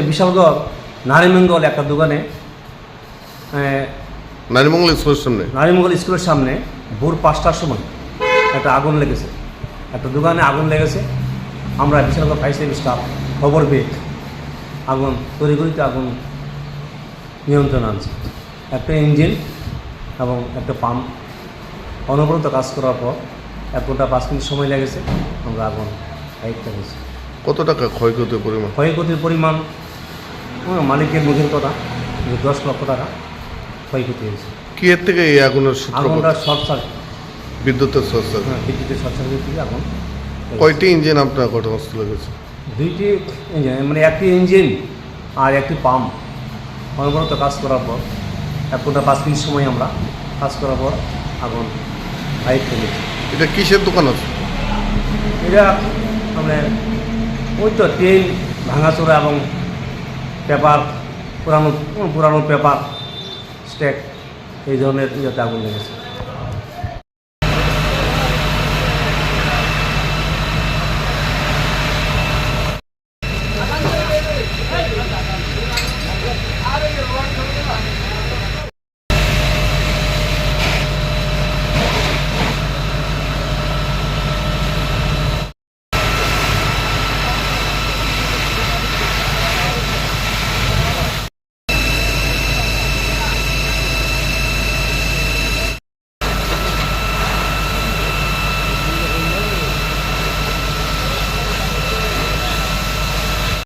বিশালগড় নারীমঙ্গল একটা দোকানে নারীমঙ্গল স্কুলের সামনে? নারীমঙ্গল স্কুলের সামনে ভোর পাঁচটার সময় একটা আগুন লেগেছে। একটা দোকানে আগুন লেগেছে। আমরা বিশালগড় ফায়ার সার্ভিস স্টাফ খবর পেয়ে আগুন তড়িঘড়িতে আগুন নিয়ন্ত্রণ আনছে। একটা ইঞ্জিন এবং একটা পাম্প অনবরত কাজ করার পর এক ঘণ্টা পাঁচ মিনিট সময় লেগেছে আমরা আগুন দায়িত্ব হয়েছি কত টাকা ক্ষয়ক্ষতির পরিমাণ? ক্ষয়ক্ষতির পরিমাণ মালিকের মুখের কথা যে দশ লক্ষ টাকা ক্ষয়ক্ষতি হয়েছে। কি এর থেকে এই আগুনের আগুনটা শর্ট সার্কিট। বিদ্যুতের সোর্স হ্যাঁ বিদ্যুতের শর্ট সার্কিট থেকে আগুন। কয়টি ইঞ্জিন আপনার ঘটনাস্থলে গেছে? দুইটি ইঞ্জিন মানে একটি ইঞ্জিন আর একটি পাম্প। অনবরত কাজ করার পর এক ঘণ্টা পাঁচ মিনিট সময় আমরা কাজ করার পর আগুন হাইট ফেলেছি এটা কিসের দোকান আছে? এটা মানে ওই তো ট্রেন ভাঙাচোরা এবং পেপার পুরানো পুরানো পেপার স্টেক এই ধরনের ইয়েতে আগুন লেগেছে।